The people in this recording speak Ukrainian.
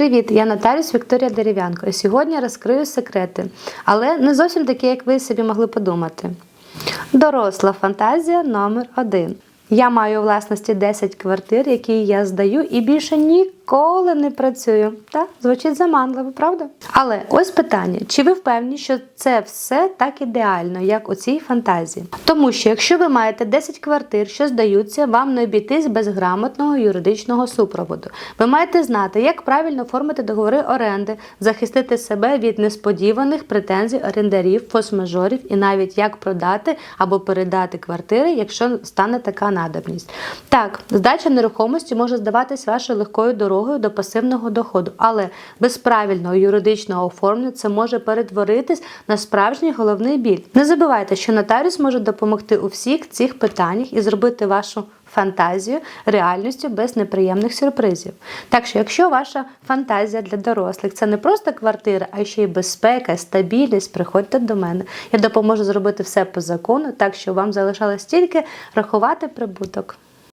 Привіт, я нотаріус Вікторія Дерев'янко. І сьогодні розкрию секрети, але не зовсім такі, як ви собі могли подумати. Доросла фантазія номер один. Я маю у власності 10 квартир, які я здаю, і більше ніколи не працюю. Так, звучить заманливо, правда? Але ось питання: чи ви впевнені, що це все так ідеально, як у цій фантазії? Тому що якщо ви маєте 10 квартир, що здаються, вам не обійтись без грамотного юридичного супроводу. Ви маєте знати, як правильно оформити договори оренди, захистити себе від несподіваних претензій орендарів, фосмажорів і навіть як продати або передати квартири, якщо стане така надобність. Так, здача нерухомості може здаватись вашою легкою дорогою до пасивного доходу, але без правильного юридичного оформлення це може перетворитись на справжній головний біль. Не забувайте, що нотаріус може допомогти у всіх цих питаннях і зробити вашу фантазію реальністю без неприємних сюрпризів. Так що, якщо ваша фантазія для дорослих це не просто квартира, а ще й безпека, стабільність, приходьте до мене. Я допоможу зробити все по закону, так що вам залишалось тільки рахувати прибуток.